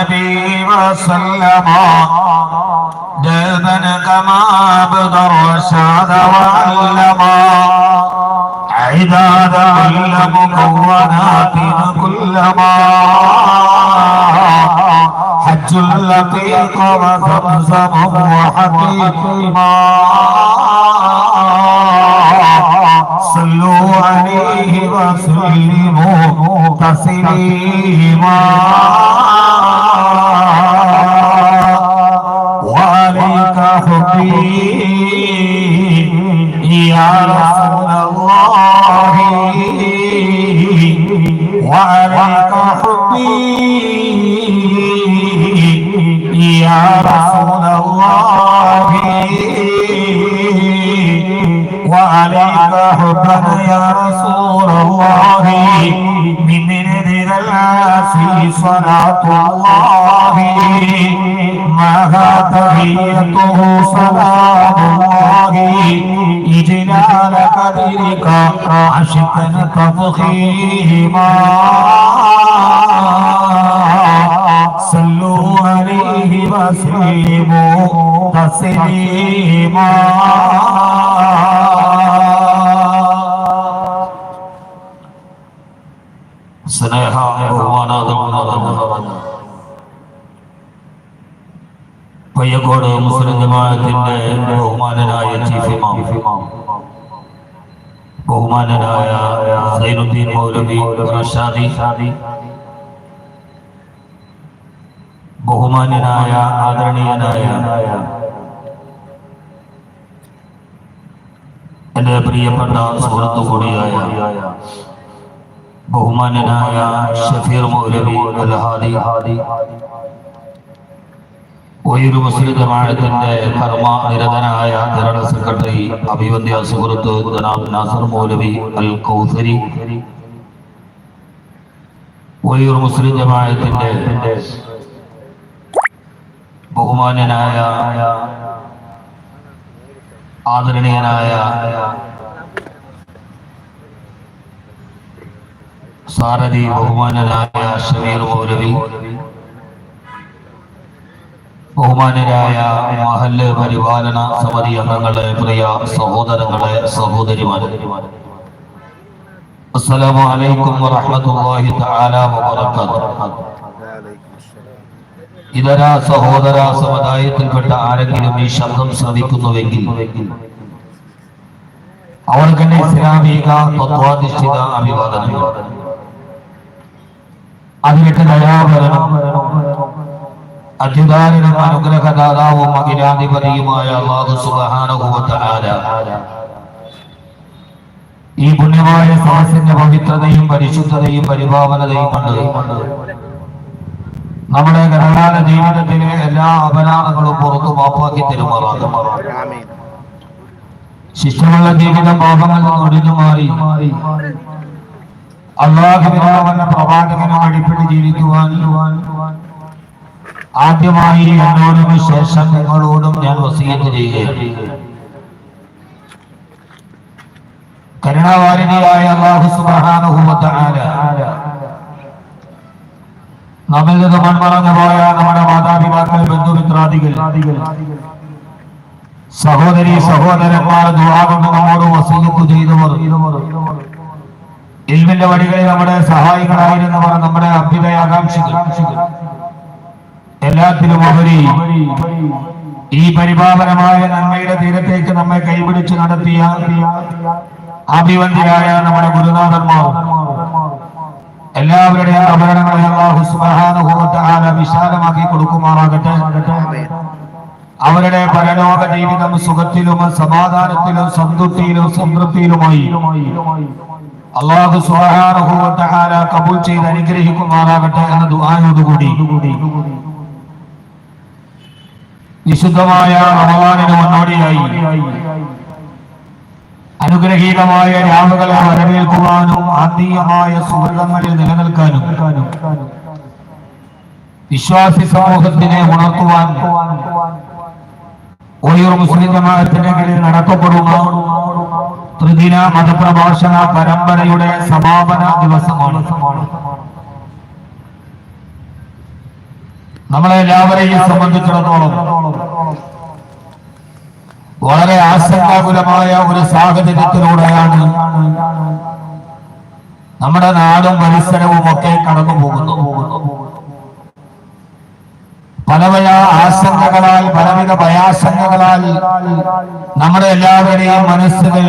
النبي وسلم دابا كما أبدى الرشاد وعلما عداد كل مكونات كلما حج اللقيق وزمزم وحكيما صلوا عليه وسلموا تسليما. وعليك حبي يا رسول الله. وعليك حبي يا رسول الله وعليك حبنا يا رسول الله؟ من العاسي صلاة الله. معها تحيته سلام الله؟ إجلال قدرك عشقا تفخيما صلوا عليه وسلموا تسليما സ്നേഹ ബഹുമാനാദം പയ്യക്കോട് മുസ്ലിം ജമാഅത്തിന്റെ ബഹുമാനനായ ചീഫ് ഇമാം ബഹുമാനനായ സൈനുദ്ദീൻ മൗലവി റഷാദി ബഹുമാന്യനായ ആദരണീയനായ എന്റെ പ്രിയപ്പെട്ട സുഹൃത്തു കൂടിയായ ബഹുമാന്യനായ ഷഫീർ മൗലവി അൽഹാദി. ഹാദി ഒയൊരു മുസ്ലിം ജമാഅത്തിന്റെ കർമ്മ നിരതനായ ജനറൽ സെക്രട്ടറി അഭിവന്ധ്യ സുഹൃത്ത് ജനാബ് നാസർ മൗലവി അൽ കൗസരി ഒയൊരു മുസ്ലിം ജമാഅത്തിന്റെ ബഹുമാന്യനായ ആദരണീയനായ സാരഥി ബഹുമാനായ ഷമീർ മൗലവി ബഹുമാനരായ മഹല്ല് പരിപാലന സമിതി അംഗങ്ങളെ പ്രിയ സഹോദരങ്ങളെ സഹോദരിമാരെ. അസ്സലാമു അലൈക്കും വറഹ്മത്തുള്ളാഹി തആല വബറകാതുഹു. ഇതര സഹോദര സമുദായത്തിൽപ്പെട്ട ആരെങ്കിലും ഈ ശബ്ദം ശ്രവിക്കുന്നുവെങ്കിൽ അവർക്കെന്നെ ഇസ്ലാമിക തത്വാധിഷ്ഠിത അഭിവാദന. അതിലേക്ക് ദയാപരണം അധികാരനും അനുഗ്രഹദാതാവും അഖിലാധിപതിയുമായ അള്ളാഹു തആല ഈ പുണ്യമായ സദസ്സിന്റെ പവിത്രതയും പരിശുദ്ധതയും പരിഭാവനതയും കൊണ്ട്. നമ്മുടെ ഗണകാല ജീവിതത്തിലെ എല്ലാ അപരാധങ്ങളും പുറത്തു മാപ്പാക്കി തരുമാറാകും ശിഷ്ടമുള്ള ജീവിതം പാപങ്ങളിൽ നിന്ന് ഒഴിഞ്ഞു മാറി. അള്ളാഹുവിനവന്റെ പ്രവാചകനെ വഴിപ്പെട്ട് ജീവിക്കുവാൻ ആദ്യമായി എന്നോടും ശേഷം നിങ്ങളോടും ഞാൻ വസീയത്ത് ചെയ്യുകയാണ്. കരുണാവാരിണിയായ അള്ളാഹു തആല നമ്മിൽ നിന്ന് മൺമറഞ്ഞു പോയ നമ്മുടെ മാതാപിതാക്കൾ ബന്ധുമിത്രാദികൾ. സഹോദരി സഹോദരന്മാർ ദുആകൊണ്ട് നമ്മോട് വസീയത്ത് ചെയ്തവർ. ഇൽമിന്റെ വഴികളിൽ നമ്മുടെ സഹായികളായിരുന്നവർ നമ്മുടെ അഭ്യുദയാകാംക്ഷികൾ. എല്ലാത്തിലും ഉപരി ഈ പരിപാവനമായ നന്മയുടെ തീരത്തേക്ക് നമ്മെ കൈപിടിച്ച് നടത്തിയ അഭിവന്തിയായ നമ്മുടെ ഗുരുനാഥന്മാർ. എല്ലാവരുടെയും അപകടങ്ങളെ അള്ളാഹു തആല വിശാലമാക്കി കൊടുക്കുമാറാകട്ടെ. അവരുടെ പരലോക ജീവിതം സുഖത്തിലും സമാധാനത്തിലും സംതൃപ്തിയിലും സംതൃപ്തിയിലുമായി അള്ളാഹു തആല കബൂൽ ചെയ്ത് അനുഗ്രഹിക്കുമാറാകട്ടെ എന്ന ദുആയോടുകൂടി. വിശുദ്ധമായ അമവാനിന് മുന്നോടിയായി. അനുഗ്രഹീതമായ രാവുകളെ വരവേൽക്കുവാനും ആത്മീയമായ സുഹൃതങ്ങളിൽ നിലനിൽക്കാനും. വിശ്വാസി സമൂഹത്തിനെ ഉണർത്തുവാൻ ഒയൂർ മുസ്ലിം ജമാഅത്തിന്റെ കീഴിൽ നടത്തപ്പെടുന്ന ത്രിദിന മതപ്രഭാഷണ പരമ്പരയുടെ സമാപന ദിവസമാണ്. നമ്മളെല്ലാവരെയും സംബന്ധിച്ചിടത്തോളം വളരെ ആശങ്കാകുലമായ ഒരു സാഹചര്യത്തിലൂടെയാണ് നമ്മുടെ നാടും പരിസരവും ഒക്കെ കടന്നു പോകുന്നു പല പല ആശങ്കകളാൽ പലവിധ ഭയാശങ്കകളാൽ നമ്മുടെ എല്ലാവരുടെയും മനസ്സുകൾ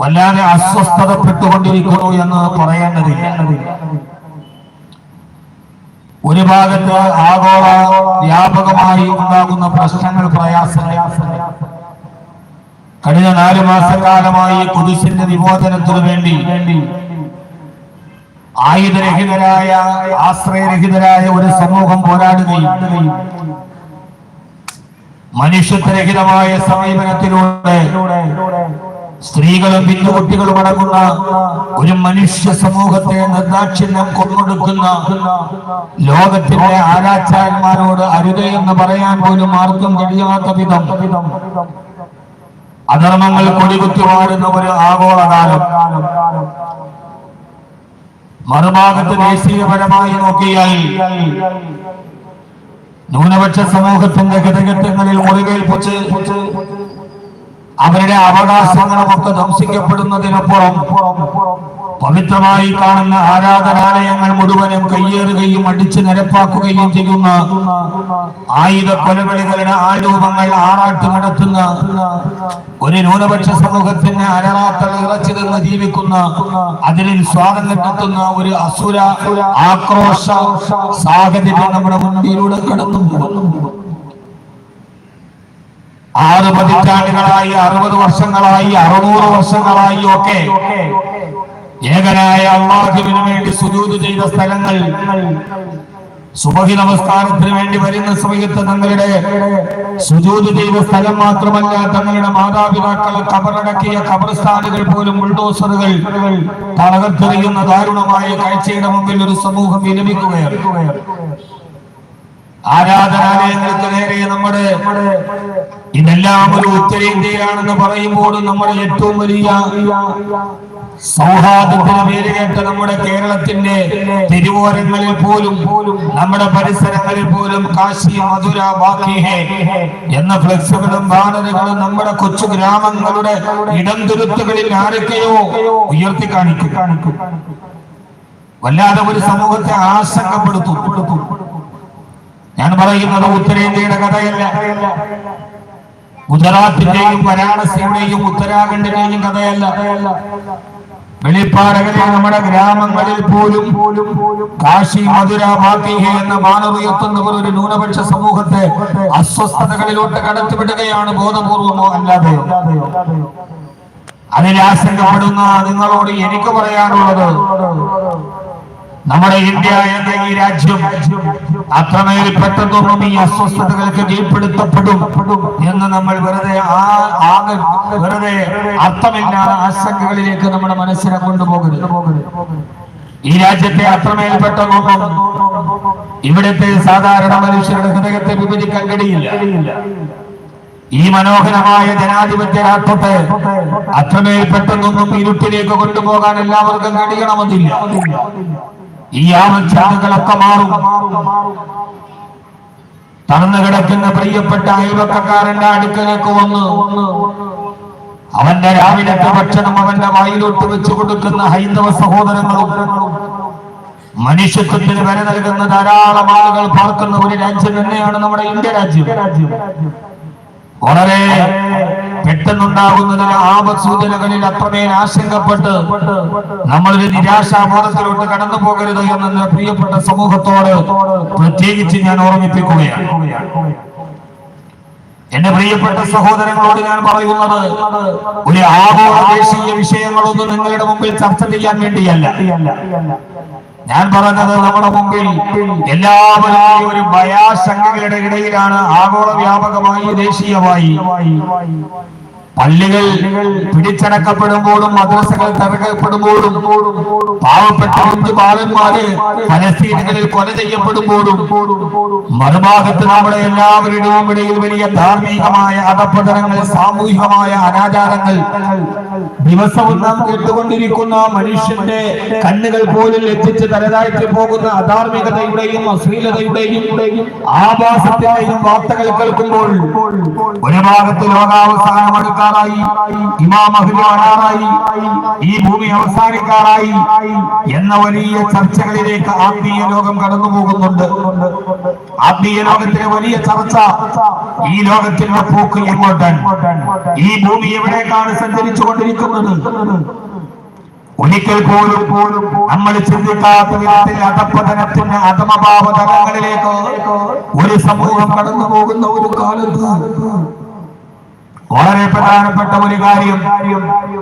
വല്ലാതെ അസ്വസ്ഥതപ്പെട്ടുകൊണ്ടിരിക്കുന്നു എന്ന് പറയേണ്ടതില്ല. ഒരു ഭാഗത്ത് ആഗോള വ്യാപകമായി ഉണ്ടാകുന്ന പ്രശ്നങ്ങൾ പ്രയാസങ്ങൾ. കഴിഞ്ഞ നാല് മാസക്കാലമായി കുതിസിന്റെ വിമോചനത്തിനു വേണ്ടി ആയുധരഹിതരായ ആശ്രയരഹിതരായ ഒരു സമൂഹം പോരാടുകയും മനുഷ്യത്വരഹിതമായ സമീപനത്തിലൂടെ സ്ത്രീകളും പിന്നുകുട്ടികളും അടങ്ങുന്ന ഒരു മനുഷ്യ സമൂഹത്തെ നിർദാക്ഷിണ്യം കൊന്നൊടുക്കുന്ന ലോകത്തിന്റെ ആരാച്ചാരന്മാരോട് അരുത് എന്ന് പറയാൻ പോലും ആർക്കും കഴിയാത്ത വിധം അധർമ്മങ്ങൾ കൊടികുത്തി വാഴുന്ന ഒരു ആഗോളകാലം. മറുഭാഗത്ത് ദേശീയപരമായി നോക്കിയാൽ ന്യൂനപക്ഷ സമൂഹത്തിന്റെ ഗതകത്വങ്ങളിൽ മുറിവേൽപ്പിച്ച് അവരുടെ അവകാശങ്ങളുമൊക്കെ ധംസിക്കപ്പെടുന്നതിനപ്പുറം പവിത്രമായി കാണുന്ന ആരാധനാലയങ്ങൾ മുഴുവനും കയ്യേറുകയും അടിച്ചു നിരപ്പാക്കുകയും ചെയ്യുന്ന ആയുധ കൊലവിളികളുടെ ആരൂപങ്ങൾ ആറാട്ട് നടത്തുന്ന ഒരു ന്യൂനപക്ഷ സമൂഹത്തിന് അരറാത്തൽ ഇറച്ചു നിന്ന് ജീവിക്കുന്ന അതിനിൽ സ്വാതന്ത്ര്യം കണ്ടെത്തുന്ന ഒരു അസുര ആക്രോശ സാഹചര്യം നമ്മുടെ മുൻപിലൂടെ കടന്നു ആറ് പതിറ്റാണ്ടുകളായി അറുപത് വർഷങ്ങളായി അറുനൂറ് വർഷങ്ങളായി ഒക്കെ ഏകനായ അള്ളാഹുവിന് വേണ്ടി സുജൂത് ചെയ്ത സ്ഥലങ്ങൾ. സുബഹി നമസ്കാരത്തിന് വേണ്ടി വരുന്ന സമയത്ത് തങ്ങളുടെ സുജൂത് ചെയ്ത സ്ഥലം മാത്രമല്ല തങ്ങളുടെ മാതാപിതാക്കളെ കബറടക്കിയ കബർസ്ഥാനുകൾ പോലും ബുൾഡോസറുകൾ തളകത്തെറിയുന്ന ദാരുണമായ കാഴ്ചയുടെ മുമ്പിൽ ഒരു സമൂഹം വിലപിക്കുകയാണ് ആരാധനാലയങ്ങൾക്ക് നേരെ നമ്മുടെ ഇതെല്ലാം ഒരു ഉത്തരേന്ത്യയിലാണെന്ന് പറയുമ്പോൾ നമ്മുടെ ഏറ്റവും വലിയ സൗഹാർദ്ദത്തിന് പേര് കേട്ട നമ്മുടെ കേരളത്തിന്റെ തിരുവോരങ്ങളിൽ പോലും നമ്മുടെ പരിസരങ്ങളിൽ പോലും കാശി മധുര ബാക്കിഹേ എന്ന ഫ്ലെക്സുകളും ബാനറുകളും നമ്മുടെ കൊച്ചു ഗ്രാമങ്ങളുടെ ഇടം തുരുത്തുകളിൽ ആരൊക്കെയോ ഉയർത്തി കാണിക്കും. വല്ലാതെ ഒരു സമൂഹത്തെ ആശങ്കപ്പെടുത്തും. ഞാൻ പറയുന്നത് ഉത്തരേന്ത്യയുടെ കഥയല്ല. ഗുജറാത്തിന്റെയും വാരാണസിയുടെയും ഉത്തരാഖണ്ഡിന്റെയും കഥയല്ല. വെളിപ്പാടകരെ നമ്മുടെ ഗ്രാമങ്ങളിൽ പോലും കാശി മധുര ബാക്കിഹ എന്ന മാനവീയത്വം ഒരു ന്യൂനപക്ഷ സമൂഹത്തെ അസ്വസ്ഥതകളിലോട്ട് കടത്തിവിടുകയാണ് ബോധപൂർവമോ അല്ലാതെ അതിൽ ആശങ്കപ്പെടുന്ന നിങ്ങളോട് എനിക്ക് പറയാനുള്ളത് നമ്മുടെ ഇന്ത്യ എന്ന ഈ രാജ്യം അത്രമേൽ പെട്ടെന്നൊന്നും ഈ അസ്വസ്ഥതകൾക്ക് കീഴ്പ്പെടുത്തപ്പെടും എന്ന് നമ്മൾ വെറുതെ ആ വെറുതെ അർത്ഥമില്ലാത്ത ആശങ്കകളിലേക്ക് നമ്മുടെ മനസ്സിനെ കൊണ്ടുപോകരുത്. ഈ രാജ്യത്തെ അത്രമേൽ പെട്ടെന്നൊന്നും ഇവിടുത്തെ സാധാരണ മനുഷ്യരുടെ ഹൃദയത്തെ വിഭജിക്കാൻ കഴിയില്ല. ഈ മനോഹരമായ ജനാധിപത്യ രാഷ്ട്രത്തെ അത്രമേൽ പെട്ടെന്നൊന്നും ഇരുട്ടിലേക്ക് കൊണ്ടുപോകാൻ എല്ലാവർക്കും കഴിയണമെന്നില്ല. ഈ ആവശ്യങ്ങളൊക്കെ മാറും. തണന്നു കിടക്കുന്ന പ്രിയപ്പെട്ട അയൽവക്കക്കാരന്റെ അടുക്കലേക്ക് വന്ന് അവന്റെ രാവിലത്തെ ഭക്ഷണം അവന്റെ വായിലോട്ട് വെച്ചു കൊടുക്കുന്ന ഹൈന്ദവ സഹോദരങ്ങളും മനുഷ്യത്വത്തിന് വില നൽകുന്ന ധാരാളം ആളുകൾ പാർക്കുന്ന ഒരു രാജ്യം തന്നെയാണ് നമ്മുടെ ഇന്ത്യ രാജ്യം. വളരെ പെട്ടെന്നുണ്ടാകുന്നതിന് ആപത് സൂചനകളിൽ അത്രമേൽ ആശങ്കപ്പെട്ട് നമ്മളൊരു നിരാശാബോധത്തിലോട്ട് കടന്നു പോകരുത് എന്ന പ്രിയപ്പെട്ട സമൂഹത്തോട് പ്രത്യേകിച്ച് ഞാൻ ഓർമ്മിപ്പിക്കുകയാണ്. എന്റെ പ്രിയപ്പെട്ട സഹോദരങ്ങളോട് ഞാൻ പറയുന്നത് ഒരു ആഗോള ദേശീയ വിഷയങ്ങളൊന്നും നിങ്ങളുടെ മുമ്പിൽ ചർച്ച ചെയ്യാൻ വേണ്ടിയല്ല. ഞാൻ പറഞ്ഞത് നമ്മുടെ മുമ്പിൽ എല്ലാവരും ഒരു ഭയാശങ്കകളുടെ ഇടയിലാണ് ആഗോള വ്യാപകമായി ദേശീയമായി. പള്ളികൾ പിടിച്ചടക്കപ്പെടുമ്പോഴും മദ്രസകൾ തകർക്കപ്പെടുമ്പോഴും പാവപ്പെട്ട അഞ്ച് ബാലന്മാര് പലസ്തീനങ്ങളിൽ കൊല ചെയ്യപ്പെടുമ്പോഴും മറുഭാഗത്ത് നമ്മുടെ എല്ലാവരുടെയും ഇടയിൽ വലിയ ധാർമ്മികമായ അകപ്പതനങ്ങൾ സാമൂഹികമായ അനാചാരങ്ങൾ ദിവസവും നാം കേട്ടുകൊണ്ടിരിക്കുന്ന മനുഷ്യന്റെ കണ്ണുകൾ പോലും എത്തിച്ച് തലതാഴ്ത്തി പോകുന്ന അധാർമികതയുടെയും അശ്ലീലതയുടെയും ആഭാസത്തിന്റെയും വാർത്തകൾ കേൾക്കുമ്പോൾ ഒരു ഭാഗത്ത് ലോകാവസാനം അടുക്കാറായി ഇമാം മഹ്ദി വരാറായി ഈ ഭൂമി അവസാനിക്കാറായി എന്ന വലിയ ചർച്ചകളിലേക്ക് ആത്മീയ ലോകം കടന്നു പോകുന്നുണ്ട് ആത്മീയ ലോകത്തിലെ വലിയ ചർച്ച ഈ ലോകത്തിന്റെ പോക്ക് എങ്ങോട്ടാണ്? ഈ ഭൂമി എവിടേക്കാണ് സഞ്ചരിച്ചു കൊണ്ടിരിക്കുന്നത് ഒരിക്കൽ പോലും പോലും നമ്മൾ ചിന്തിക്കാത്ത വിധത്തിൽ അധപ്പതനത്തിന്റെ അധമഭാവ തലങ്ങളിലേക്ക് ഒരു സമൂഹം കടന്നു പോകുന്ന ഒരു കാലത്ത് വളരെ പ്രധാനപ്പെട്ട ഒരു കാര്യം.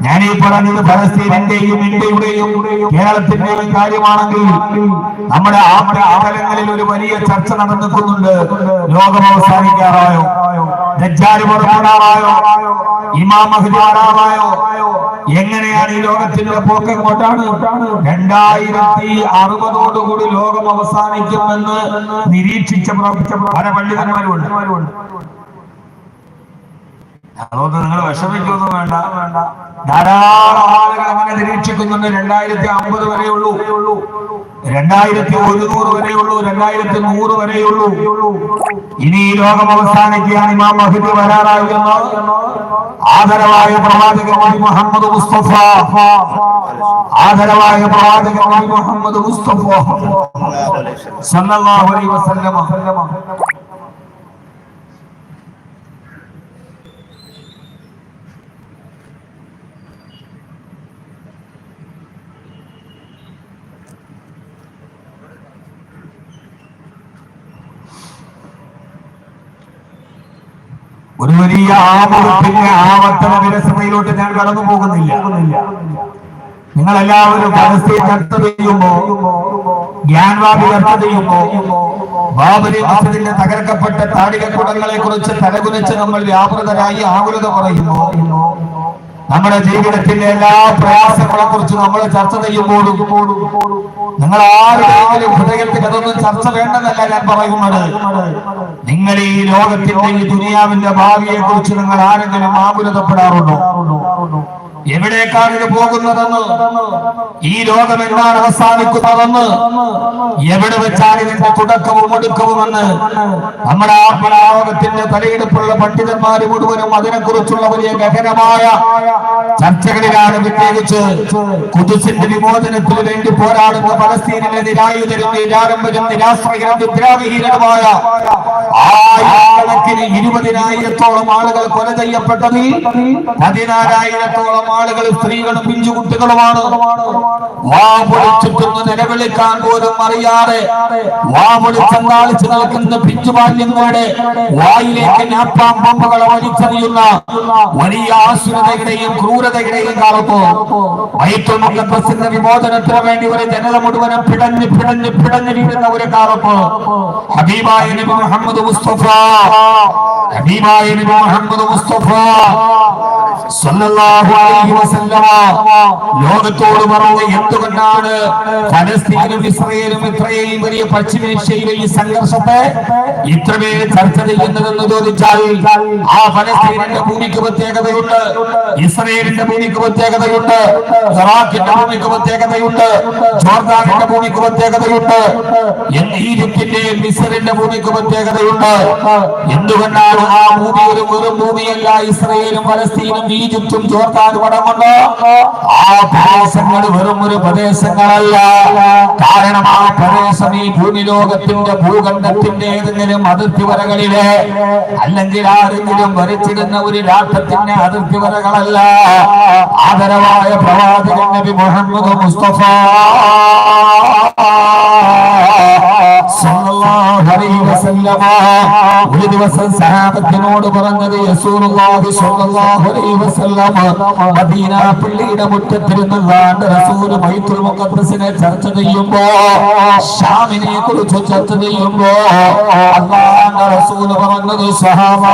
ഞാൻ ഈ പറഞ്ഞത് ഫലസ്തീനിന്റെയും ഇന്ത്യയുടെയും കേരളത്തിന്റെയും കാര്യമാണെങ്കിൽ നമ്മുടെ അകലങ്ങളിൽ ഒരു വലിയ ചർച്ച നടന്നിക്കുന്നുണ്ട് ലോകം അവസാനിക്കാറായോ? ദജ്ജാൽ പുറപ്പെടാറായോ? ഇമാം മഹ്ദി എങ്ങനെയാണ് ഈ ലോകത്തിന്റെ പോക്ക് എങ്ങോട്ടാണ് രണ്ടായിരത്തി അറുപതോടുകൂടി ലോകം അവസാനിക്കുമെന്ന് നിരീക്ഷിച്ച പ്രവർത്തിച്ച പല പണ്ഡിതന്മാരുണ്ട് അതുകൊണ്ട് നിങ്ങൾ വിഷമിക്കൊന്നും വേണ്ട. വേണ്ട ധാരാളം ആളുകൾ അങ്ങനെ നിരീക്ഷിക്കുന്നുണ്ട്. രണ്ടായിരത്തി അമ്പത് വരെയുള്ളൂ രണ്ടായിരത്തി ഒരുന്നൂറ് വരെയുള്ളൂ രണ്ടായിരത്തി നൂറ് വരെയുള്ളൂ ഇനി ഈ ലോകം അവസാനിക്കുകയാണ് ഇമാം മഹിദ് വരാറായിരുന്നു ആദരവായ പ്രവാചകമായി മുഹമ്മദ് മുസ്തഫ. ആദരവായ പ്രവാചകമായി മുഹമ്മദ് മുസ്തഫ. സല്ലല്ലാഹു അലൈഹി വസല്ലമ. ഒരു വലിയ ആമുഖത്തിന്റെ ആവർത്തന വിരസതയിലോട്ട് ഞാൻ കടന്നു പോകുന്നില്ല. നിങ്ങൾ എല്ലാവരും ചർച്ച ചെയ്യുമ്പോ ഗ്യാൻവാബി ചർച്ച ചെയ്യുമ്പോ ബാബരി മസ്ജിദിന്റെ തകർക്കപ്പെട്ട താടികക്കുടങ്ങളെ കുറിച്ച് തലകുനിച്ച് നമ്മൾ വ്യാപൃതരായി ആകുലത പറയുമ്പോ നമ്മുടെ ജീവിതത്തിലെ എല്ലാ പ്രയാസങ്ങളെ കുറിച്ച് നമ്മൾ ചർച്ച ചെയ്യുമ്പോൾ നിങ്ങൾ ആരുടെയെങ്കിലും ഹൃദയത്തിൽ അതൊന്നും ചർച്ച വേണ്ടെന്നല്ല ഞാൻ പറയുന്നത്. നിങ്ങൾ ഈ ലോകത്തിന്റെ ഈ ദുനിയാവിന്റെ ഭാവിയെ കുറിച്ച് നിങ്ങൾ ആരെങ്കിലും ആകുലതപ്പെടാറുണ്ടോ? എവിടേക്കാണ് ഇത് പോകുന്നതെന്ന്? ഈ ലോകം എന്താണ് അവസാനിക്കുന്നതെന്ന്? എവിടെ വെച്ചാണ് ഇതിന്റെ തുടക്കവും ഒടുക്കവുമെന്ന്? നമ്മുടെ ആ ലോകത്തിന്റെ തലയെടുപ്പുള്ള പണ്ഡിതന്മാർ മുഴുവനും അതിനെക്കുറിച്ചുള്ള വലിയ ഗഹനമായ ചർച്ചകളിലാണ് പ്രത്യേകിച്ച് കുതിസിന്റെ വിമോചനത്തിന് വേണ്ടി പോരാടുന്ന പലസ്തീനിലെ നിരായുധരും നിരാരംഭരും നിരാശ്രയരും നിദ്രാവിഹീനരുമായ ആയിരക്കണക്കിന് ഇരുപതിനായിരത്തോളം ആളുകൾ കൊല ചെയ്യപ്പെട്ടതിൽ പതിനാലായിരത്തോളം ആളുകൾ സ്ത്രീകളും പിഞ്ചുകുട്ടികളുമാണ്. വാ പൊളിച്ചിട്ടൊന്ന് നിലവിളിക്കാൻ പോലും അറിയാതെ വാ നടക്കുന്ന നിൽക്കുന്ന പിഞ്ചുബാല്യങ്ങളുടെ വായിലേക്ക് നാപ്പാം ബോംബുകളെ വലിച്ചെറിയുന്ന വലിയ ആശ്രിതയുടെയും ക്രൂരതയുടെയും കാലത്ത് വൈത്തുമുഖത്തിന്റെ വിമോചനത്തിന് വേണ്ടി ഒരു ജനത മുഴുവനും പിടഞ്ഞ് പിടഞ്ഞ് പിടഞ്ഞ് വീഴുന്ന ഒരു കാലത്ത് ഹബീബായ നബി മുഹമ്മദ് മുസ്തഫ ഹബീബായ നബി മുഹമ്മദ് മുസ്തഫ സല്ലല്ലാഹു അലൈഹി വസല്ലമ ലോകത്തോട് പറഞ്ഞു എന്തുകൊണ്ടാണ് ഫലസ്തീനും ഇസ്രയേലും ഇത്രയും വലിയ പശ്ചിമേഷ്യയിലെ ഈ സംഘർഷത്തെ ഇത്രമേൽ ചർച്ച ചെയ്യുന്നതെന്ന് ചോദിച്ചാൽ ആ ഫലസ്തീനിന്റെ ഭൂമിക്ക് പ്രത്യേകതയുണ്ട് ഇസ്രയേലിന്റെ ഭൂമിക്ക് പ്രത്യേകതയുണ്ട് ഇറാഖിന്റെ ഭൂമിക്ക് പ്രത്യേകതയുണ്ട് ജോർദാനിന്റെ ഭൂമിക്ക് പ്രത്യേകതയുണ്ട് എന്ന് ഈജിപ്തിന്റെയും മിസറിന്റെ ഭൂമിക്ക് പ്രത്യേകതയുണ്ട്. എന്തുകൊണ്ടാണ് ആ ഭൂമി ഒരു വെറും ഭൂമിയല്ല? ഇസ്രയേലും ഫലസ്തീനും ഈജിപ്തും ജോർദാനും അടങ്ങുന്നു ആ പ്രദേശങ്ങൾ വെറും ഒരു പ്രദേശങ്ങളല്ല. കാരണം ആ പ്രദേശം ഈ ഭൂമി ലോകത്തിന്റെ ഭൂഖണ്ഡത്തിന്റെ ഏതെങ്കിലും അതിർത്തി വരകളിലെ അല്ലെങ്കിൽ ആരെങ്കിലും വരച്ചിടുന്ന ഒരു രാഷ്ട്രത്തിന്റെ അതിർത്തി വരകളല്ല ആദരവായ പ്രവാചകൻ നബി മുഹമ്മദ് മുസ്തഫ. ഒരു ദിവസം സഹാബത്തിനോട് പറഞ്ഞത് മദീന പള്ളിയുടെ മുറ്റത്തിരുന്നാണ്ട് റസൂൽ ബൈത്തുൽ മുഖദ്ദസിനെ ചർച്ച ചെയ്യുമ്പോ ഷാമിനെ കുറിച്ച് ചർച്ച ചെയ്യുമ്പോ അല്ലാഹുവിന്റെ റസൂൽ പറഞ്ഞത് സഹാബ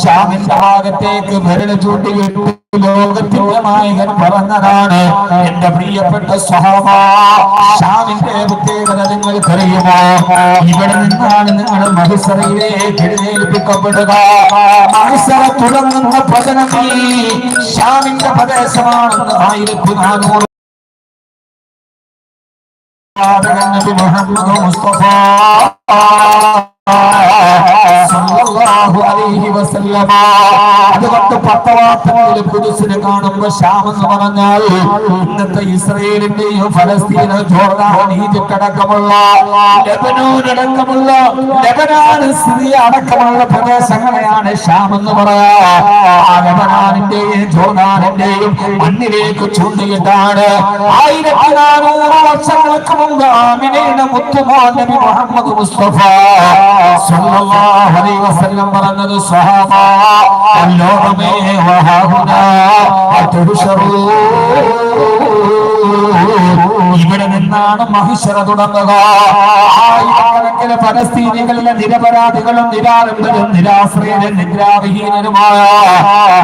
ശ്യാമിന്റെ ഭാഗത്തേക്ക് ഭരണ ചൂണ്ടിയിട്ട് ലോകത്തിന്റെ നായകൻ പറഞ്ഞതാണ് എന്റെ പ്രിയപ്പെട്ട സ്വഭാവ ഷാമിന്റെ പ്രത്യേകത നിങ്ങൾക്കറിയുമോ? ഇവിടെ നിന്നാണ് നിങ്ങൾ മഹിസറയിലേക്ക് എഴുന്നേൽപ്പിക്കപ്പെടുക. മഹിസറ തുടങ്ങുന്ന പ്രചനത്തിൽ ഷാമിന്റെ പ്രദേശമാണെന്ന് ആയിരത്തി നാനൂറ് മുഹമ്മദ് മുസ്തഫ സല്ലല്ലാഹു പറഞ്ഞാൽ ഇന്നത്തെ ഇസ്രയേലിന്റെയും ഫലസ്തീന അടക്കമുള്ള അടക്കമുള്ള സിറിയ പ്രദേശങ്ങളെയാണ് ശ്യാം എന്ന് പറയാ. ആ മണ്ണിലേക്ക് ചൂണ്ടിയിട്ടാണ് ആയിരത്തി വർഷങ്ങൾക്ക് മുമ്പ് മുത്തുമോ നബി മുഹമ്മദ് മുസ്തഫ സല്ലല്ലാഹു അലൈഹി വസല്ലം പറഞ്ഞത് ഇവിടെ നിന്നാണ് മഹിഷറ തുടങ്ങുക. ആയിരക്കണക്കിന് പലസ്തീനികളിലെ നിരപരാധികളും നിരാലംബരും നിരാശ്രയരും നിദ്രാവിഹീനരുമായ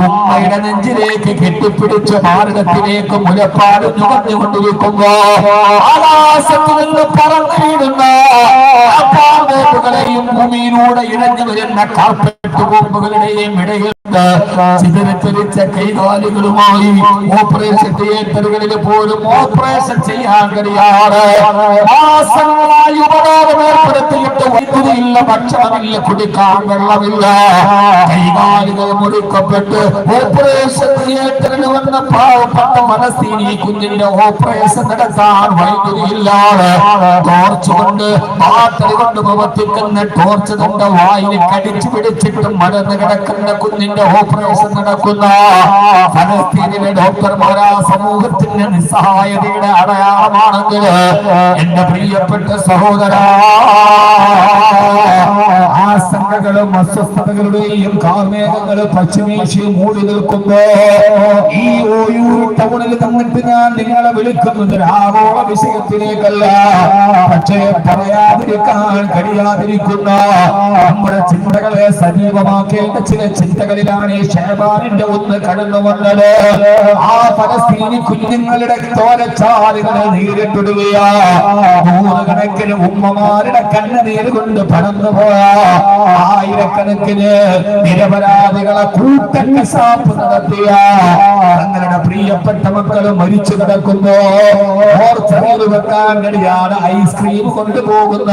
ഉമ്മയുടെ നെഞ്ചിലേക്ക് കെട്ടിപ്പിടിച്ച ഭാരതത്തിലേക്ക് മുലപ്പാട് നുകഞ്ഞുകൊണ്ടിരിക്കുമ്പോ ആകാശത്തിൽ നിന്ന് പറന്നു மலையும் பூமியினோட இணைந்து வருகின்ற காப்பீட்டு கோப்புகளிடையே இடையில் ചിതറിത്തെറിച്ച കൈകാലുകളുമായി ഓപ്പറേഷൻ തിയേറ്ററുകളിൽ പോലും ഓപ്പറേഷൻ ചെയ്യാൻ മാസങ്ങളായി ഉപരോധം ഏർപ്പെടുത്തിയിട്ട് വൈദ്യുതിയില്ല ഭക്ഷണമില്ല കുടിക്കാൻ വെള്ളമില്ല. കൈകാലുകൾ മുറിക്കപ്പെട്ട് ഓപ്പറേഷൻ തിയേറ്ററിൽ വന്ന പാവപ്പെട്ട മനസ്ഥിതി കുഞ്ഞിന്റെ ഓപ്പറേഷൻ നടത്താൻ വൈദ്യുതിയില്ലാതെ ടോർച്ച് കൊണ്ട് ബാറ്ററി കൊണ്ട് പ്രവർത്തിക്കുന്ന ടോർച്ച് തന്റെ വായിൽ കടിച്ചു മരന്ന് കിടക്കുന്ന കുഞ്ഞിന്റെ ഓപ്പറേഷൻ നടക്കുന്ന ഫലസ്തീനിലെ ഡോക്ടർമാരാ സമൂഹത്തിന്റെ നിസ്സഹായതയുടെ അടയാളമാണെങ്കിൽ എന്റെ പ്രിയപ്പെട്ട സഹോദരാ ആശങ്കകളും അസ്വസ്ഥതകളുടെയും കാർമേഘങ്ങളും പശ്ചിമേഷ്യയും മൂടി നിൽക്കുമ്പോ ഈ ഓയൂർ ടൗണിൽ തന്നിട്ട് ഞാൻ നിങ്ങളെ വിളിക്കുന്നത് ആഗോള വിഷയത്തിലേക്കല്ല. പക്ഷേ പറയാതിരിക്കാൻ കഴിയാതിരിക്കുന്ന നമ്മുടെ ചിന്തകളെ സജീവമാക്കേണ്ട ചില ചിന്തകളിലാണ് ഈ ഷേബാനിന്റെ ഒന്ന് കടന്നു വന്നത്. ആ പലസ്തീനി കുഞ്ഞുങ്ങളുടെ തോരച്ചാലുകളെ നേരിട്ടിടുകയാ. നൂറുകണക്കിന് ഉമ്മമാരുടെ കണ്ണുനീര് കൊണ്ട് പടന്നു പോയ. ആയിരക്കണക്കിന് നിരപരാധികളെ കൂട്ടക്കസാപ്പ് നടത്തിയ തങ്ങളുടെ പ്രിയപ്പെട്ട മക്കൾ മരിച്ചു കിടക്കുമ്പോ ഓർച്ചറിയിൽ വെക്കാൻ കഴിയാതെ ഐസ്ക്രീം കൊണ്ടുപോകുന്ന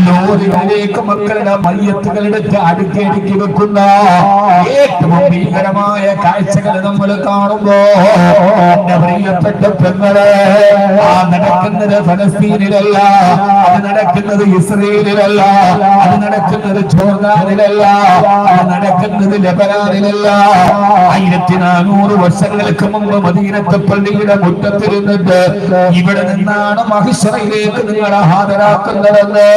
ലോറികളിലേക്ക് മക്കളുടെ മയ്യത്തുകളെടുത്ത് അടുക്കി അടുക്കി വെക്കുന്ന ഏറ്റവും ഭീകരമായ കാഴ്ചകൾ നമ്മൾ കാണുമ്പോ എന്റെ പ്രിയപ്പെട്ട പെങ്ങളെ ആ നടക്കുന്നത് ഫലസ്തീനിലല്ല അത് നടക്കുന്നത് ഇസ്രയേലിലല്ല അത് നടക്കുന്നത് ജോർദാനിലല്ല അത് നടക്കുന്നത് ലെബനാനിലല്ല ആയിരത്തി നാനൂറ് വർഷങ്ങൾക്ക് മുമ്പ് മദീനത്തെ പള്ളിയുടെ മുറ്റത്തിരുന്നിട്ട് ഇവിടെ നിന്നാണ് മഹിഷറയിലേക്ക് നിങ്ങളെ ഹാജരാക്കുന്നതെന്ന്.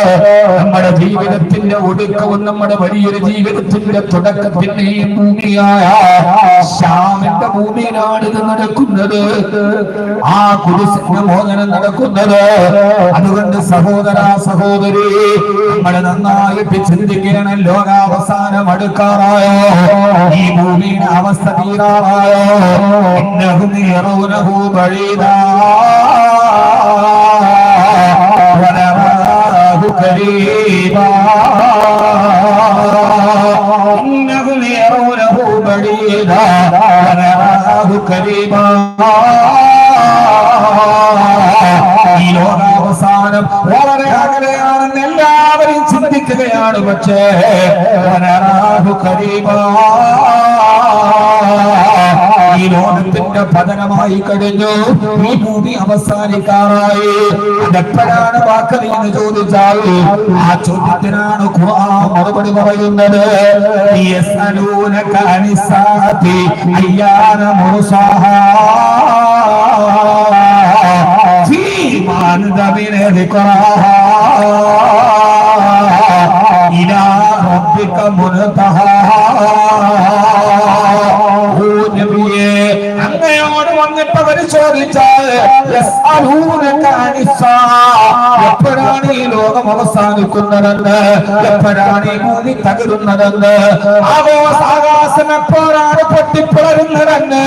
നമ്മുടെ ജീവിതത്തിന്റെ ഒടുക്കവും നമ്മുടെ വലിയൊരു ജീവിതത്തിന്റെ തുടക്കത്തിന്റെയും ഭൂമിയായ ശ്യാമിന്റെ ഭൂമിയിലാണ് ഇത് നടക്കുന്നത്. ആ കുരിശിന്റെ മോചനം നടക്കുന്നത്. അതുകൊണ്ട് സഹോദര സഹോദരി നമ്മളെ നന്നായിട്ട് ചിന്തിക്കണം ലോകാവസാനം അടുക്കാറായോ ഈ ഭൂമിയുടെ അവസ്ഥ തീരാറായോ? നിറവുനഹൂ വഴിതാ കരീബാ. കരീബാ. ഈ ലോകാവസാനം ചിന്തിക്കുകയാണ് പക്ഷേ വനറാഹു ഖരീബാ. ഈ ലോകത്തിന്റെ പതനമായി കഴിഞ്ഞു ഈ ഭൂമി അവസാനിക്കാറായി അതെപ്പോഴാണ് വാക്കതി എന്ന് ചോദിച്ചാൽ ആ ചോദ്യത്തിനാണ് ഖുർആൻ മറുപടി പറയുന്നത് യസ്അലൂനക അനിസ്സാഅത്തി അയ്യാന മുർസാഹാ فيما أنت من ذكراها إلى ربك منتهاها ഓ നബിയേ അങ്ങയോട് വന്നിട്ട് അവർ ചോദിച്ചാൽ ഈ ലോകം അവസാനിക്കുന്നതെന്ന്? എപ്പോഴാണ് ഈ ഭൂമി തകരുന്നതെന്ന്? ആകാശം എപ്പോഴാണ് പൊട്ടിപ്പിളരുന്നതെന്ന്?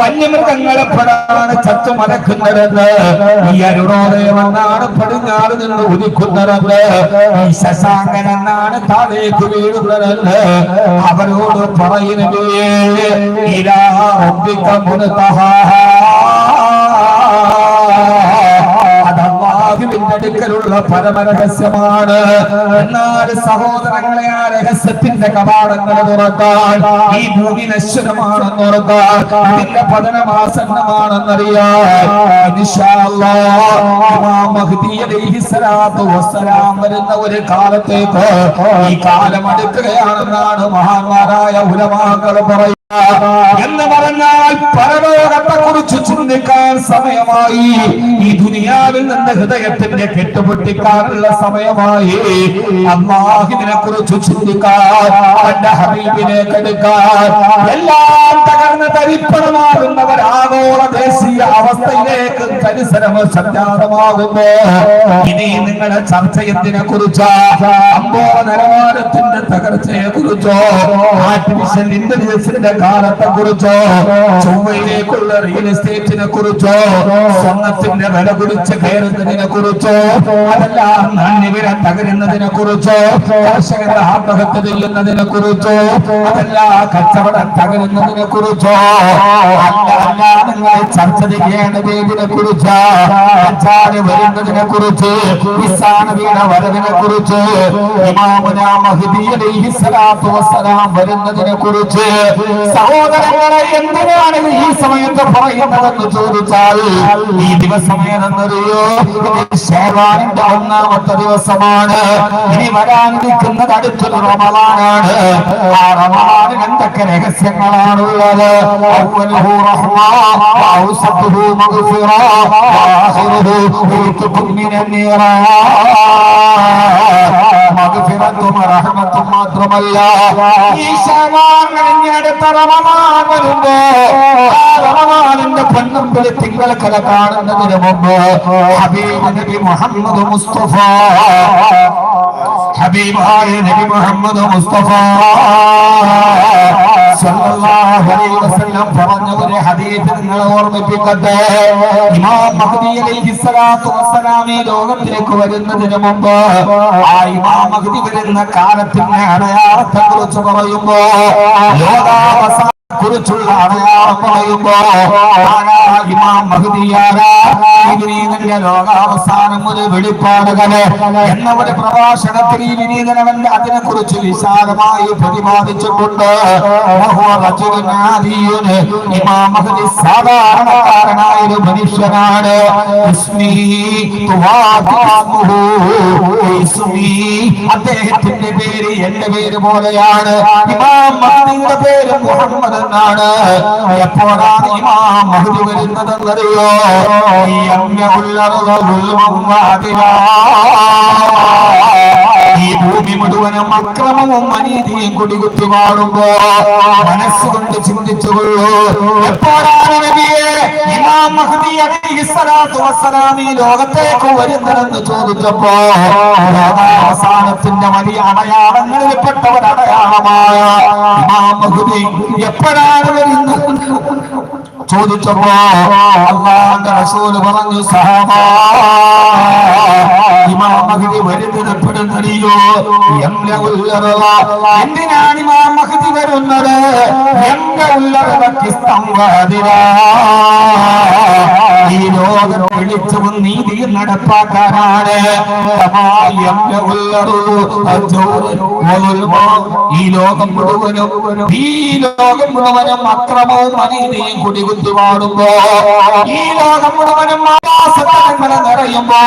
വന്യമൃഗങ്ങൾ എപ്പോഴാണ് ചത്തുമലക്കുന്നതെന്ന് ഈ അരുണോദയം എന്നാണ് പടിഞ്ഞാറ് നിന്ന് ഉദിക്കുന്നതെന്ന്? ഈ ശശാങ്കൻ എന്നാണ് താഴേക്ക് വീഴുന്നതെന്ന്? അവരോട് പറയുന്നത് ഇരാ റബ്ബിക മുൻതഹാ അടുക്കലുള്ള പരമരഹസ്യമാണ്. എന്നാൽ സഹോദരങ്ങളെ ആ രഹസ്യത്തിന്റെ കവാടങ്ങൾ തുറക്കാൻ ഈ ഭൂമി നശ്വരമാണെന്ന് ഉറക്കാൻ ഇതിന്റെ സ്വലാത്തു വരുന്ന ഒരു കാലത്തേക്ക് ഈ കാലം അടുക്കുകയാണെന്നാണ് മഹാന്മാരായ ഉലമാക്കൾ പറയുന്നത്. എന്ന് പറഞ്ഞാൽ പരലോകത്തെ കുറിച്ച് ചിന്തിക്കാൻ സമയമായി. ഈ ദുനിയാവിൽ നിന്ന് ഹൃദയത്തിന്റെ കെട്ടുപൊട്ടിക്കാനുള്ള സമയമായി. അള്ളാഹിദിനെ കുറിച്ച് ചിന്തിക്കാൻ തന്റെ എല്ലാം തകർന്ന് തരിപ്പണമാകുന്നവർ ആഗോള ദേശീയ അവസ്ഥയിലേക്ക് പരിസരം സംജാതമാകുമ്പോ ഇനി നിങ്ങളുടെ ചർച്ച എന്തിനെ കുറിച്ചാ അമ്പോ നിലവാരത്തിന്റെ തകർച്ചയെ കുറിച്ചോ ആർട്ടിഫിഷ്യൽ ഇന്റലിജൻസിന്റെ കാലത്തെ കുറിച്ചോ ചൊവ്വയിലേക്കുള്ള റിയൽ എസ്റ്റേറ്റിനെ കുറിച്ചോ സ്വർണത്തിന്റെ വില കുറിച്ച് കയറുന്നതിനെ കുറിച്ചോ അതെല്ലാം നാണ്യവില തകരുന്നതിനെ കുറിച്ചോ കർഷകരുടെ ആത്മഹത്യ ചെയ്യുന്നതിനെ കുറിച്ചോ അതെല്ലാം കച്ചവടം തകരുന്നതിനെ കുറിച്ചോ നിങ്ങൾ ചർച്ച ചെയ്യേണ്ടതിനെ കുറിച്ചോ കുറിച്ച് വരുന്നതിനെ കുറിച്ച് വീണ വരവിനെ കുറിച്ച് ഇമാമുന മഹ്ദി അലൈഹി സ്വലാത്തു വസ്സലാം വരുന്നതിനെ കുറിച്ച് സഹോദരങ്ങളെ എന്തിനാണ് ഈ സമയത്ത് പറയുന്നതെന്ന് ചോദിച്ചാൽ ഈ ദിവസം ഏതെന്നറിയോ ഇത് ഷേവാനിന്റെ ഒന്നാമത്തെ ദിവസമാണ്. ഇനി വരാനിരിക്കുന്നത് അടുത്തൊരു റമളാനാണ്. ആ റമളാനിൽ എന്തൊക്കെ രഹസ്യങ്ങളാണുള്ളത്? വഔസത്തുഹു മഗ്ഫിറ വആഖിറുഹു ഉത്ഖും മിനൻ മഗ്ഫിറത്തും റഹ്മത്തും മാത്രമല്ല. ഈ ഷവാൻ കഴിഞ്ഞടുത്ത റമളാൻ വരുമ്പോ ആ റമളാനിന്റെ പൊന്നമ്പലി തിങ്കളക്കല കാണുന്നതിന് മുമ്പ് ഹബീബ് നബി മുഹമ്മദ് മുസ്തഫ ഹബീബായ നബി മുഹമ്മദ് മുസ്തഫ. സല്ലല്ലാഹു അലൈഹി വസല്ലം പറഞ്ഞ ഒരു ഹദീസ് നിങ്ങളെ ഓർമ്മിപ്പിക്കട്ടെ. ഇമാം മഹ്ദി അലൈഹി സ്വലാത്തു വസ്സലാം ഈ ലോകത്തിലേക്ക് വരുന്നതിന് മുമ്പ് ആ ഇമാം മഹ്ദി വരുന്ന കാലത്തിന്റെ അടയാളത്തെ കുറിച്ച് പറയുമ്പോ ലോകാവസാന കുറിച്ചുള്ള അടയാളം പറയുമ്പോ വിനീതന്റെ ലോകാവസാനം ഒരു വെളിപ്പാടുകൾ എന്നവരുടെ പ്രഭാഷണത്തിൽ ഈ വിനീതനവൻ അതിനെ കുറിച്ച് വിശാലമായി പ്രതിപാദിച്ചിട്ടുണ്ട്. സാധാരണക്കാരനായ ഒരു മനുഷ്യനാണ്. അദ്ദേഹത്തിന്റെ പേര് എന്റെ പേര് പോലെയാണ്. ഇമാം പേര് മുഹമ്മദ് എന്നാണ് എപ്പോഴാണ് ഇമാം മഹദി വരുന്നതെന്നറിയോ? ഈ ഭൂമി മുഴുവനും അക്രമവും അനീതിയും കുടികുത്തി വാഴുമ്പോ മനസ്സുകൊണ്ട് ചിന്തിച്ചുകൊള്ളൂ. എപ്പോഴാണ് നബിയെ ലോകത്തേക്ക് വരുന്നതെന്ന് ചോദിച്ചപ്പോ അവസാനത്തിന്റെ വലിയ ഇമാം എപ്പോഴാണ് വരുന്നത്? ചോദിച്ചപ്പോ അള്ളാന്റെ റസൂൽ പറഞ്ഞു എന്തിനാണ് വരുന്നത് എന്റെ ഉള്ളവർക്ക് സ്തംഭതിരാ ഈ ലോകം വിളിച്ചവും നീതി നടപ്പാക്കാനാണ്. ഈ ലോകം മുഴുവനും ഈ ലോകം മുഴുവനും അക്രമവും അനീതിയും കുടികുത്തി വാടുമ്പോ ഈ ലോകം മുഴുവനും ആകാശങ്ങളെ നിറയുമ്പോ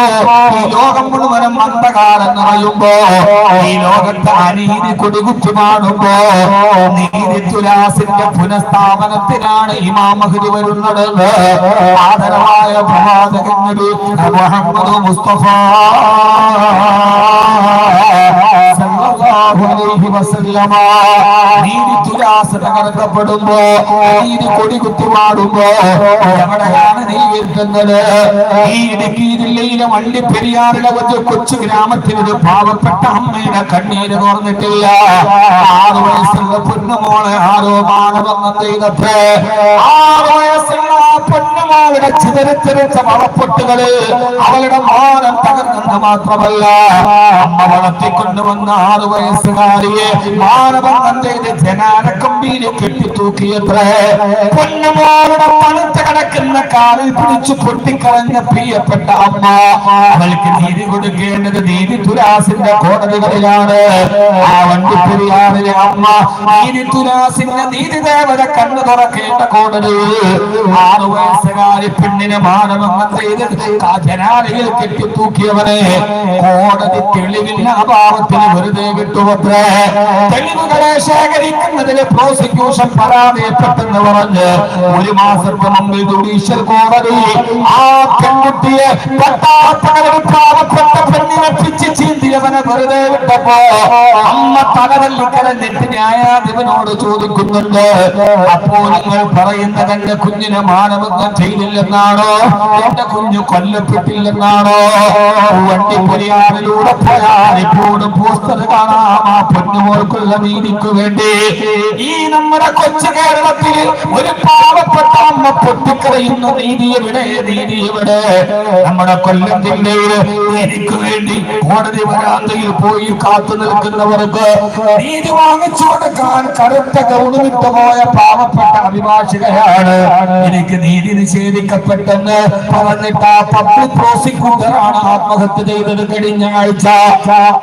ഈ ലോകം മുഴുവനും അന്ധകാരം നിറയുമ്പോ ഈ ലോകത്തെ അനീതി കുടികുത്തി വാടുമ്പോ നീതി തുലാസിന്റെ പുനഃസ്ഥാപനത്തിനാണ് ഇമാം മഹദി വരുന്നത്. ആദരവായ പ്രവാചകൻ മുഹമ്മദ് മുസ്തഫ സല്ലല്ലാഹു അലൈഹി വസല്ലമ നീതി കൊടി കുത്തിമാടുമ്പോ എവിടെയാണ് നീ വീർക്കുന്നത് ഈ ഇടുക്കി ജില്ലയിലെ വള്ളിപ്പെരിയാറിലെ ഒരു കൊച്ചു ഗ്രാമത്തിൽ ഒരു പാവപ്പെട്ട അമ്മയുടെ കണ്ണീര് തുറന്നിട്ടില്ല. ആറു വയസ്സുള്ള പൊന്നുമോളെ ആരോ മാനവങ്ങം ചെയ്തപ്പോ ആറു വയസ്സുള്ള ആ പൊന്നുമോളുടെ ചിതറിത്തെറിച്ച വളപ്പൊട്ടുകൾ അവളുടെ മാനം തകർന്നെന്ന് മാത്രമല്ല അമ്മ വളർത്തിക്കൊണ്ടുവന്ന ആറു വയസ്സുകാരിയെ മാനവങ്ങം ചെയ്ത് ജനാലക്കമ്പിയിൽ കെട്ടിത്തൂക്കിയത്രേ പൊന്നുമോളുടെ പണത്ത് കിടക്കുന്ന കാറിൽ പിടിച്ചു പൊട്ടിക്കളഞ്ഞ പ്രിയപ്പെട്ട അമ്മ. അവൾക്ക് നീതി കൊടുക്കേണ്ടത് നീതി തുലാസിന്റെ കോടതികളിലാണ്. ആ വണ്ടിപ്പെരിയാറിലെ അമ്മ നീതി തുലാസിന്റെ നീതി ദേവത കണ്ണു തുറക്കേണ്ട കോടതി. ആറു വയസ്സുകാരി പെണ്ണിനെ മാനവങ്ങം ചെയ്ത് ജനാലയിൽ കെട്ടിത്തൂക്കിയവനെ കോടതി തെളിവില്ല അഭാവത്തിന് വെറുതെ വിട്ടുവത്രേ. തെളിവുകളെ ശേഖരിക്കുന്നതിന് പ്രോസിക്യൂഷൻ പരാജയപ്പെട്ടെന്ന് പറഞ്ഞ് ഒരു മാസത്തിന് മുമ്പിൽ ജുഡീഷ്യൽ കോടതി ആ പെൺകുട്ടിയെ പാവപ്പെട്ട പെണ്ണിനെ പിച്ച് ചീന്തിയവനെ വെറുതെ വിട്ടപ്പോ അമ്മ തലവല്ലിക്കലഞ്ഞിട്ട് ന്യായാധിപനോട് ചോദിക്കുന്നുണ്ട് അപ്പോ നിങ്ങൾ പറയുന്നത് എന്റെ കുഞ്ഞിനെ മാനവത്വം ചെയ്തില്ലെന്നാണോ? എന്റെ കുഞ്ഞു കൊല്ലപ്പെട്ടില്ലെന്നാണോ? വണ്ടിപ്പൊരിയാറിലൂടെ പോയാൽ ഇപ്പോഴും പോസ്റ്റർ കാണാം ആ പൊന്നുമോൾക്കുള്ള നീതിക്ക് വേണ്ടി. ഈ നമ്മുടെ കൊച്ചു കേരളത്തിൽ ഒരു പാവപ്പെട്ട അമ്മ പൊട്ടിക്കറിയുന്ന നീതി എവിടെ? നീതി എവിടെ? നമ്മുടെ കൊല്ലം ജില്ലയിൽ എനിക്ക് വേണ്ടി കോടതി വരാന്തയിൽ പോയി കാത്തു നിൽക്കുന്നവർക്ക് നീതി വാങ്ങിച്ചു കൊടുക്കാൻ കറുത്ത ഗൗണമിട്ട് പോയ പാവപ്പെട്ട അഭിഭാഷകയാണ്. എനിക്ക് നീതി നിഷേധിക്കപ്പെട്ടെന്ന് പറഞ്ഞിട്ട് ആ പബ്ലിക് പ്രോസിക്യൂട്ടറാണ് ആത്മഹത്യ ചെയ്തത് കഴിഞ്ഞ ആഴ്ച.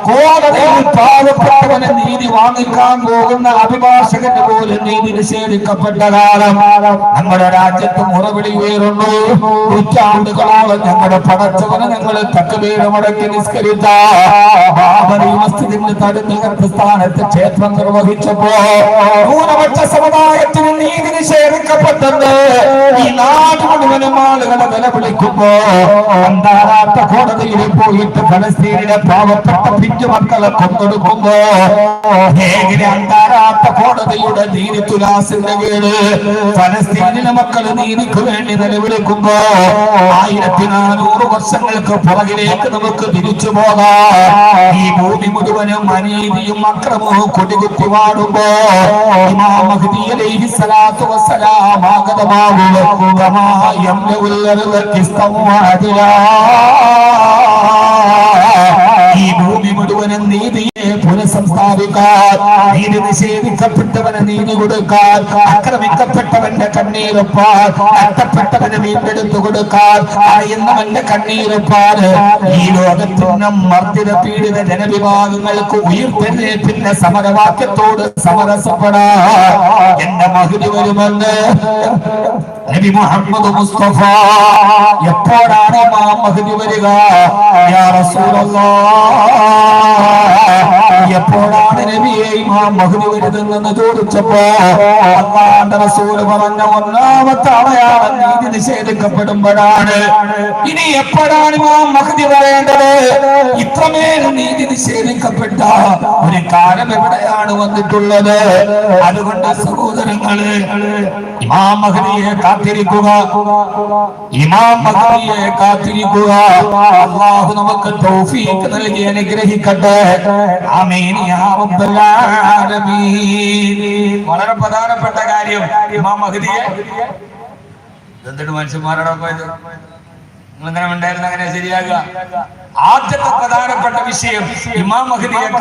കോടതിയിൽ പാവപ്പെട്ടവന് നീതി വാങ്ങിക്കാൻ പോകുന്ന അഭിഭാഷകന് പോലും നീതി നിഷേധിക്കപ്പെട്ട കാലം നമ്മുടെ രാജ്യത്ത് മുറവിളി ഉയരുന്നു. നൂറ്റാണ്ടുകളോളം ഞങ്ങളുടെ പടച്ചവനെ ഞങ്ങൾ തക്കവീട് മുടക്കി നിസ്കരിച്ച ബാബരി മസ്ജിദിന്റെ തടുത്ത സ്ഥാനത്ത് ക്ഷേത്രം നിർവഹിച്ചപ്പോ ന്യൂനപക്ഷ സമുദായത്തിന് നീതി നിഷേധിക്കപ്പെട്ടത് ഈ നാട് മുഴുവനും ആളുകളെ നിലവിളിക്കുമ്പോ അന്താരാഷ്ട്ര കോടതിയിൽ പോയിട്ട് ഫലസ്തീനിലെ പാവപ്പെട്ട പിഞ്ചു മക്കളെ കൊന്നൊടുക്കുമ്പോ ഹേഗിലെ അന്താരാഷ്ട്ര കോടതിയുടെ നീതി തുലാസിന്റെ വീട് ഫലസ്തീനിലെ മക്കൾ നീതിക്ക് വേണ്ടി നിലവിളിക്കുമ്പോ ആയിരത്തി നാനൂറ് വർഷങ്ങൾക്ക് പുറകിലേക്ക് നമുക്ക് തിരിച്ചു പോകാം. ഈ ഭൂമി മുഴുവനും അനീതിയും അക്രമവും കൊടികുത്തി വാടുമ്പോ ഈ ഭൂമി മുഴുവനും നീതിയെ പുനഃസംസ്ഥാപിക്കാൻ നീതി നീതി കൊടുക്കാൻ. ആക്രമിക്കപ്പെട്ടവന്റെ കണ്ണീരൊപ്പാൻ നഷ്ടപ്പെട്ടവനെ വീണ്ടെടുത്തു കൊടുക്കാൻ. അറിയുന്നവന്റെ കണ്ണീരൊപ്പാൻ ഈ ലോകത്തിന്റെ മർദ്ദിത പീഡിത ജനവിഭാഗങ്ങൾക്ക് ഉയർത്തെഴുന്നേൽപ്പിന്റെ സമരവാക്യത്തോട് സമരസപ്പെടാ എന്റെ മകുതി വരുമെന്ന്. നബി മുഹമ്മദ് മുസ്തഫ. എപ്പോഴാണ് ഇമാം മഹദി വരിക? യാ റസൂലല്ലാഹ്. എപ്പോഴാണ് നബിയെ ഇമാം മഹദി വരുന്നതെന്ന് ചോദിച്ചപ്പോ അള്ളാന്റെ റസൂൽ പറഞ്ഞ ഒന്നാമത്തെ അടയാളം നീതി നിഷേധിക്കപ്പെടുമ്പോഴാണ്. ഇനി എപ്പോഴാണ് ഇമാം മഹദി വരേണ്ടത്? ഇത്രമേൽ നീതി നിഷേധിക്കപ്പെട്ട ഒരു കാലം എവിടെയാണ് വന്നിട്ടുള്ളത്? അതുകൊണ്ട് സഹോദരങ്ങൾ ഇമാം മഹദിയെ കാത്തിരിക്കുക. ഇമാം മഹദിയെ കാത്തിരിക്കുക. അള്ളാഹു നമുക്ക് തൗഫീഖ് നൽകി അനുഗ്രഹിക്കട്ടെ. ആമീൻ യാ റബ്ബൽ ആലമീൻ. വളരെ പ്രധാനപ്പെട്ട കാര്യം ഇമാം മഹദിയെ. എന്തിട്ട് മനുഷ്യന്മാരോടെ പോയത്? നിങ്ങളിങ്ങനെ ഉണ്ടായിരുന്ന അങ്ങനെ ശരിയാകുക. ആദ്യത്തെ പ്രധാനപ്പെട്ട വിഷയം ഇമാം മഹദിയെ കാ-